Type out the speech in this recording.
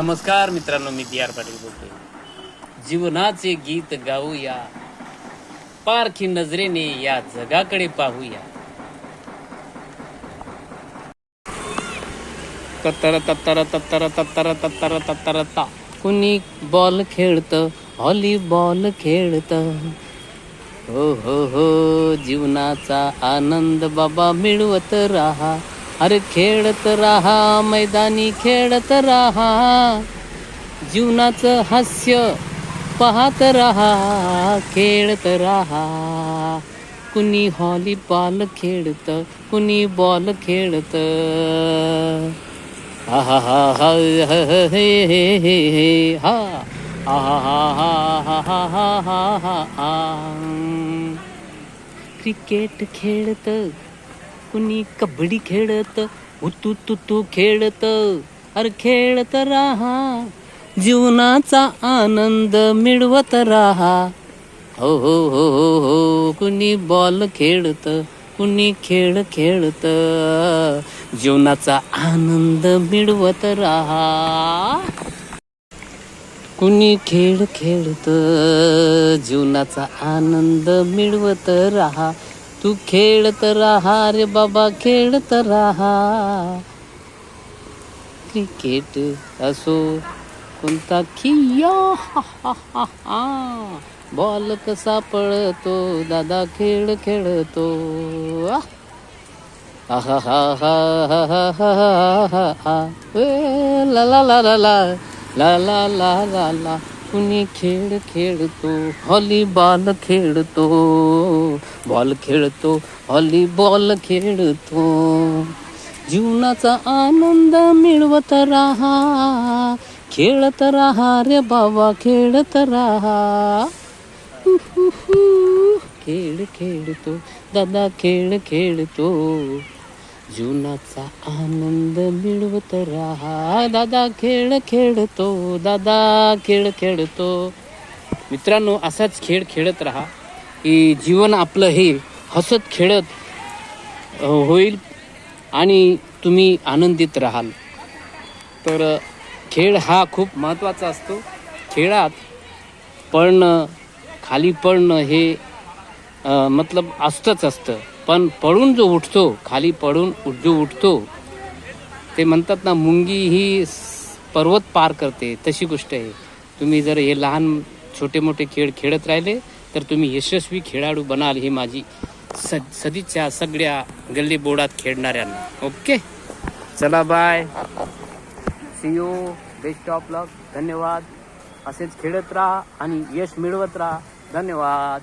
नमस्कार मित्रांनो मी बी आर पाटील बोलतोय. जीवनाचे गीत गाऊया. पारखी नजरेने या जगाकडे पाहूया. तत्तर तत्तर तत्तर तत्तर तत्तर तत्तर ता. कुणी बॉल खेळत व्हॉलीबॉल खेळत. हो हो हो जीवनाचा आनंद बाबा मिळवत राहा. अरे खेळत राहा मैदानी खेळत राहा जीवनाचं हास्य पाहत राहा खेळत राहा कुणी हॉलीबॉल खेळत कुणी बॉल खेळत हा हा हा हा हे हे हे हे हा हा हा हा हा हा हा हा हा क्रिकेट खेळत कुणी कबड्डी खेळत उतू तुतू खेळत अर खेळत राहा. जीवनाचा आनंद मिळवत राहा. हो हो हो हो हो कुणी बॉल खेळत कुणी खेळ खेळत जीवनाचा आनंद मिळवत राहा. कुणी खेळ खेळत जीवनाचा आनंद मिळवत राहा. तू खेळत राहा रे बाबा खेळत राहा. क्रिकेट असो कोणता खिया हा, हा, हा, हा. बॉल कसा पळतो दादा खेळ खेळतो. आहा हा हा हा हा हा ला ला ला ला ला. ला ला ला ला ला. कुणी खेळ खेळतो व्हॉलीबॉल खेळतो. बॉल खेळतो व्हॉलीबॉल खेळतो. जीवनाचा आनंद मिळवत राहा खेळत राहा रे बाबा खेळत राहा. खेळ खेळतो दादा खेळ खेळतो. जीवनाचा आनंद मिळवत राहा दादा खेळ खेळतो दादा खेळ खेळतो. मित्रांनो असाच खेळ खेळत राहा. जीवन आपलं हे हसत खेळत होईल आणि तुम्ही आनंदित राहाल. तर खेळ हा खूप महत्त्वाचा असतो. खेळात पळणं खाली पडणं हे मतलब असतंच असतं. पण पळून जो उठतो खाली पडून जो उठतो ते म्हणतात ना मुंगी ही पर्वत पार करते. तशी गोष्ट आहे. तुम्ही जर हे लहान छोटे मोठे खेळ खेळत राहिले तर तुम्ही यशस्वी खेळाडू बनाल ही माझी स सदिच्छा सगळ्या गल्ली बोर्डात खेळणाऱ्यांना. ओके? चला bye see you best of luck धन्यवाद. असेच खेळत राहा आणि यश मिळवत राहा. धन्यवाद.